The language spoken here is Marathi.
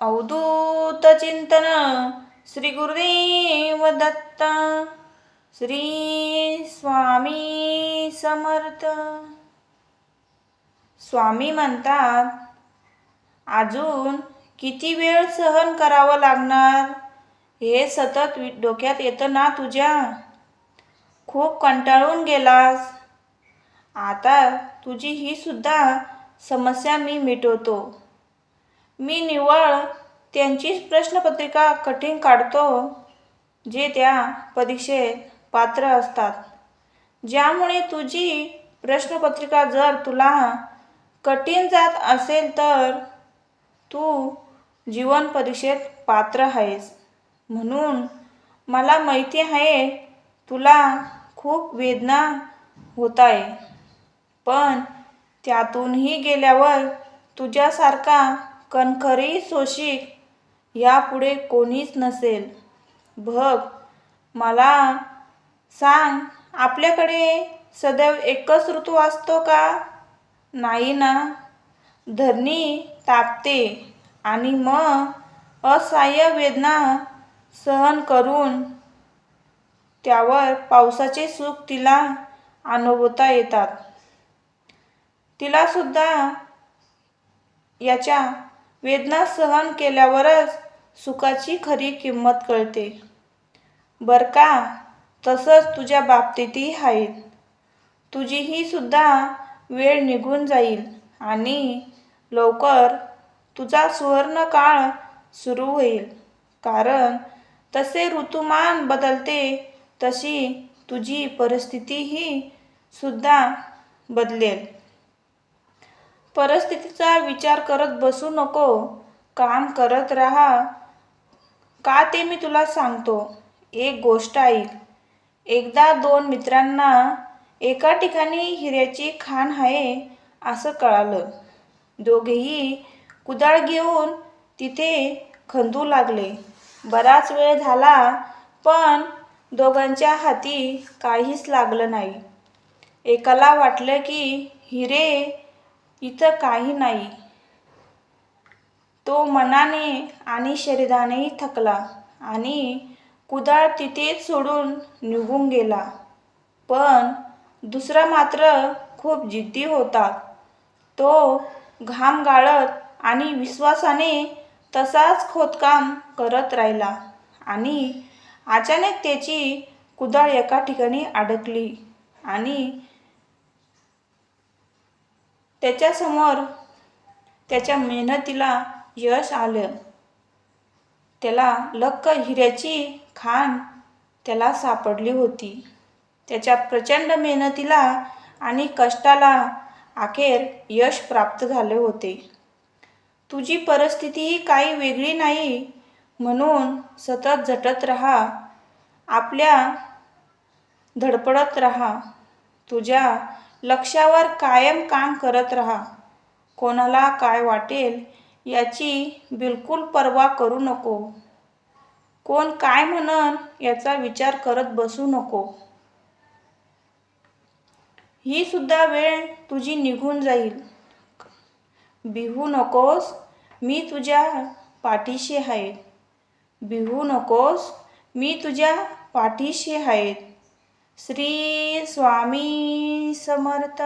अवधूत चिंतन श्री गुरुदेव दत्त श्री स्वामी समर्थ. स्वामी म्हणतात अजून किती वेळ सहन करावं लागणार? हे सतत डोक्यात येतं ना तुझ्या? खूप कंटाळून गेलास. आता तुझी ही सुद्धा समस्या मी मिटवतो. मी निव्वळ त्यांचीच प्रश्नपत्रिका कठीण काढतो जे त्या परीक्षेत पात्र असतात. ज्यामुळे तुझी प्रश्नपत्रिका जर तुला कठीण जात असेल तर तू जीवन परीक्षेत पात्र आहेस. म्हणून मला माहिती आहे तुला खूप वेदना होत आहे. पण त्यातूनही गेल्यावर तुझ्यासारखा कणखरी सोशिक यापुढे कोणीच नसेल. भग मला सांग आपल्याकडे सदैव एकच ऋतू असतो का? नाही ना. धरणी तापते आणि मग असह्य वेदना सहन करून त्यावर पावसाचे सुख तिला अनुभवता येतात. तिलासुद्धा याच्या वेदना सहन केल्यावरच सुखाची खरी किंमत कळते. बर का? तसंच तुझ्या बाबतीतही आहेत तुझीही सुद्धा वेळ निघून जाईल आणि लवकर तुझा सुवर्ण काळ सुरू होईल. कारण तसे ऋतुमान बदलते तशी तुझी परिस्थितीही सुद्धा बदलेल. परिस्थितीचा विचार करत बसू नको. काम करत राहा. का ते मी तुला सांगतो? एक गोष्ट ऐक. एकदा दोन मित्रांना एका ठिकाणी हिऱ्याची खाण आहे असं कळालं. दोघेही कुदाळ घेऊन तिथे खंदू लागले. बराच वेळ झाला पण दोघांच्या हाती काहीच लागलं नाही. एकाला वाटलं की हिरे इथं काही नाही. तो मनाने आणि शरीरानेही थकला आणि कुदाळ तिथेच सोडून निघून गेला. पण दुसरा मात्र खूप जिद्दी होता. तो घाम गाळत आणि विश्वासाने तसाच खोदकाम करत राहिला आणि अचानक त्याची कुदाळ एका ठिकाणी अडकली आणि त्याच्यासमोर त्याच्या मेहनतीला यश आलं. त्याला लक्क हिऱ्याची खाण त्याला सापडली होती. त्याच्या प्रचंड मेहनतीला आणि कष्टाला अखेर यश प्राप्त झाले होते. तुझी परिस्थितीही काही वेगळी नाही म्हणून सतत झटत राहा. आपल्या धडपडत राहा. तुझ्या लक्षावर कायम काम करत राहा. कोणाला काय वाटेल याची बिलकुल पर्वा करू नको. कोण काय म्हणन याचा विचार करत बसू नको. ही सुद्धा वेळ तुझी निघून जाईल. बिहू नकोस मी तुझ्या पाठीशी आहे. बिहू नकोस मी तुझ्या पाठीशी आहे. श्री स्वामी समर्थ.